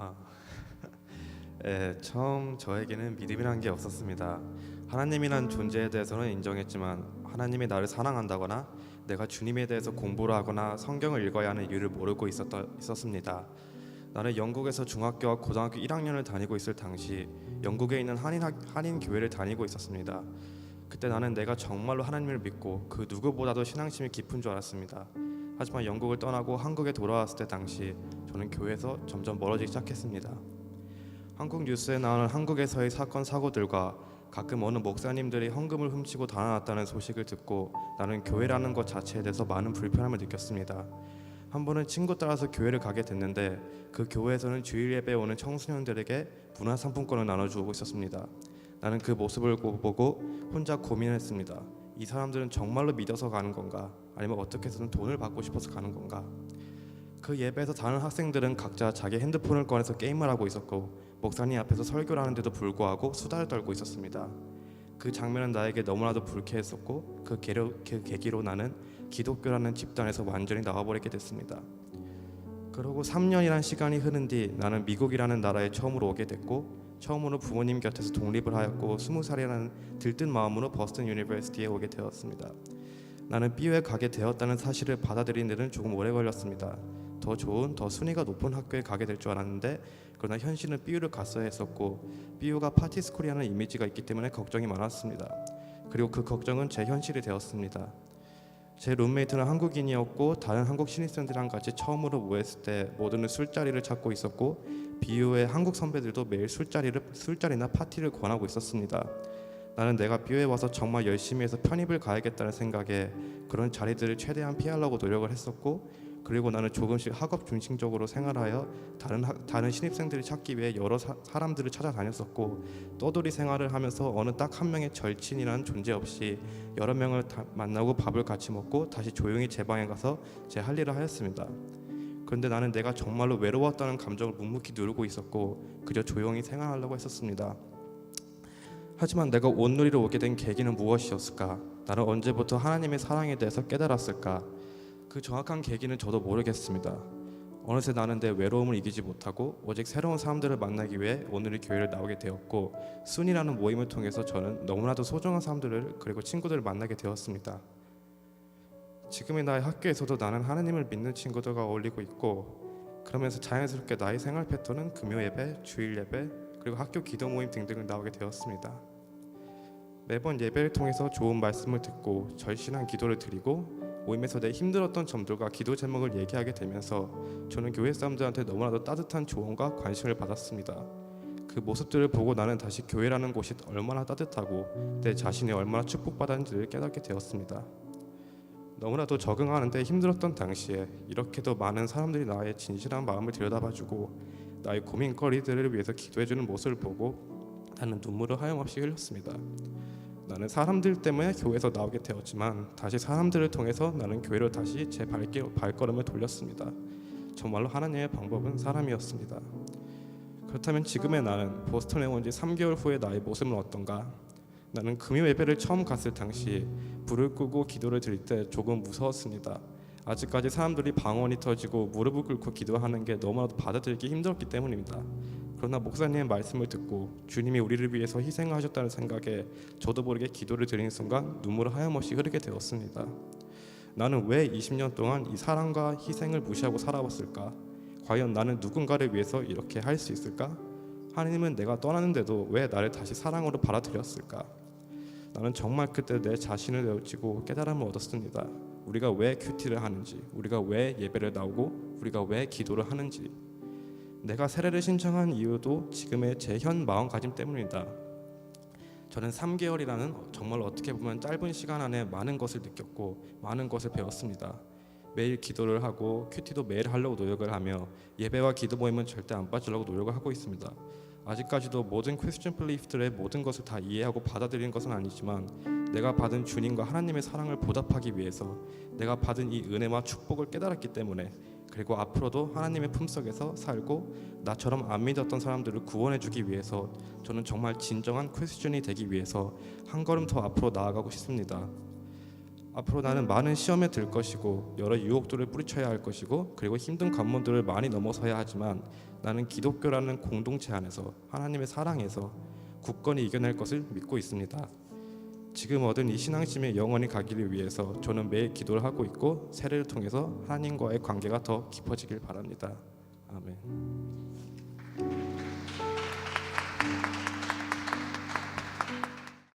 아, 예, 처음 저에게는 믿음이란 게 없었습니다. 하나님이란 존재에 대해서는 인정했지만 하나님이 나를 사랑한다거나 내가 주님에 대해서 공부를 하거나 성경을 읽어야 하는 이유를 모르고 있었다, 있었습니다. 나는 영국에서 중학교와 고등학교 1학년을 다니고 있을 당시 영국에 있는 한인 학, 한인 교회를 다니고 있었습니다. 그때 나는 내가 정말로 하나님을 믿고 그 누구보다도 신앙심이 깊은 줄 알았습니다. 하지만 영국을 떠나고 한국에 돌아왔을 때 당시 저는 교회에서 점점 멀어지기 시작했습니다. 한국 뉴스에 나오는 한국에서의 사건 사고들과 가끔 어느 목사님들이 헌금을 훔치고 달아났다는 소식을 듣고 나는 교회라는 것 자체에 대해서 많은 불편함을 느꼈습니다. 한 번은 친구 따라서 교회를 가게 됐는데 그 교회에서는 주일 예배에 오는 청소년들에게 문화 상품권을 나눠주고 있었습니다. 나는 그 모습을 고- 보고 혼자 고민했습니다. 이 사람들은 정말로 믿어서 가는 건가? 아니면 어떻게 해서든 돈을 받고 싶어서 가는 건가? 그 예배에서 다른 학생들은 각자 자기 핸드폰을 꺼내서 게임을 하고 있었고 목사님 앞에서 설교를 하는데도 불구하고 수다를 떨고 있었습니다. 그 장면은 나에게 너무나도 불쾌했었고 그, 계로, 그 계기로 나는 기독교라는 집단에서 완전히 나와버리게 됐습니다. 그러고 3년이란 시간이 흐른 뒤 나는 미국이라는 나라에 처음으로 오게 됐고 처음으로 부모님 곁에서 독립을 하였고 20살이라는 들뜬 마음으로 버스턴 유니버시티에 오게 되었습니다. 나는 BU에 가게 되었다는 사실을 받아들이는 데는 조금 오래 걸렸습니다. 더 좋은, 더 순위가 높은 학교에 가게 될 줄 알았는데 그러나 현실은 BU를 갔어야 했었고 BU가 파티스쿨이라는 이미지가 있기 때문에 걱정이 많았습니다. 그리고 그 걱정은 제 현실이 되었습니다. 제 룸메이트는 한국인이었고 다른 한국 신입생들이랑 같이 처음으로 모였을 때 모두는 술자리를 찾고 있었고 BU의 한국 선배들도 매일 술자리를 술자리나 파티를 권하고 있었습니다. 나는 내가 BU에 와서 정말 열심히 해서 편입을 가야겠다는 생각에 그런 자리들을 최대한 피하려고 노력을 했었고 그리고 나는 조금씩 학업 중심적으로 생활하여 다른 학- 다른 신입생들을 찾기 위해 여러 사, 사람들을 찾아다녔었고 떠돌이 생활을 하면서 어느 딱 한 명의 절친이라는 존재 없이 여러 명을 다 만나고 밥을 같이 먹고 다시 조용히 제 방에 가서 제 할 일을 하였습니다. 그런데 나는 내가 정말로 외로웠다는 감정을 묵묵히 누르고 있었고 그저 조용히 생활하려고 했었습니다. 하지만 내가 온누리로 오게 된 계기는 무엇이었을까? 나는 언제부터 하나님의 사랑에 대해서 깨달았을까? 그 정확한 계기는 저도 모르겠습니다. 어느새 나는 내 외로움을 이기지 못하고 오직 새로운 사람들을 만나기 위해 오늘의 교회를 나오게 되었고 순이라는 모임을 통해서 저는 너무나도 소중한 사람들을 그리고 친구들을 만나게 되었습니다. 지금의 나의 학교에서도 나는 하나님을 믿는 친구들과 어울리고 있고 그러면서 자연스럽게 나의 생활 패턴은 금요 예배, 주일 예배, 그리고 학교 기도 모임 등등을 나오게 되었습니다. 매번 예배를 통해서 좋은 말씀을 듣고 절실한 기도를 드리고 모임에서 내 힘들었던 점들과 기도 제목을 얘기하게 되면서 저는 교회 사람들한테 너무나도 따뜻한 조언과 관심을 받았습니다. 그 모습들을 보고 나는 다시 교회라는 곳이 얼마나 따뜻하고 내 자신이 얼마나 축복받았는지를 깨닫게 되었습니다. 너무나도 적응하는데 힘들었던 당시에 이렇게도 많은 사람들이 나의 진실한 마음을 들여다봐주고 나의 고민거리들을 위해서 기도해주는 모습을 보고 나는 눈물을 하염없이 흘렸습니다. 나는 사람들 때문에 교회에서 나오게 되었지만 다시 사람들을 통해서 나는 교회로 다시 제 발길, 발걸음을 돌렸습니다. 정말로 하나님의 방법은 사람이었습니다. 그렇다면 지금의 나는 보스턴에 온 지 3개월 후의 나의 모습은 어떤가? 나는 금요 예배를 처음 갔을 당시 불을 끄고 기도를 드릴 때 조금 무서웠습니다. 아직까지 사람들이 방언이 터지고 무릎을 꿇고 기도하는 게 너무나도 받아들이기 힘들었기 때문입니다. 그러나 목사님의 말씀을 듣고 주님이 우리를 위해서 희생하셨다는 생각에 저도 모르게 기도를 드리는 순간 눈물을 하염없이 흐르게 되었습니다. 나는 왜 20년 동안 이 사랑과 희생을 무시하고 살아왔을까? 과연 나는 누군가를 위해서 이렇게 할 수 있을까? 하나님은 내가 떠나는데도 왜 나를 다시 사랑으로 받아들였을까? 나는 정말 그때 내 자신을 내어치고 깨달음을 얻었습니다. 우리가 왜 큐티를 하는지, 우리가 왜 예배를 나오고, 우리가 왜 기도를 하는지. 내가 세례를 신청한 이유도 지금의 제 현 마음가짐 때문이다. 저는 3개월이라는 정말 어떻게 보면 짧은 시간 안에 많은 것을 느꼈고 많은 것을 배웠습니다. 매일 기도를 하고 큐티도 매일 하려고 노력을 하며 예배와 기도 모임은 절대 안 빠지려고 노력을 하고 있습니다. 아직까지도 모든 퀘스천 플리프들의 모든 것을 다 이해하고 받아들이는 것은 아니지만 내가 받은 주님과 하나님의 사랑을 보답하기 위해서 내가 받은 이 은혜와 축복을 깨달았기 때문에 그리고 앞으로도 하나님의 품속에서 살고 나처럼 안 믿었던 사람들을 구원해 주기 위해서 저는 정말 진정한 크리스천이 되기 위해서 한 걸음 더 앞으로 나아가고 싶습니다. 앞으로 나는 많은 시험에 들 것이고 여러 유혹들을 뿌리쳐야 할 것이고 그리고 힘든 관문들을 많이 넘어서야 하지만 나는 기독교라는 공동체 안에서 하나님의 사랑에서 굳건히 이겨낼 것을 믿고 있습니다. 지금 얻은 이 신앙심이 영원히 가기를 위해서 저는 매일 기도를 하고 있고 세례를 통해서 하나님과의 관계가 더 깊어지길 바랍니다. 아멘.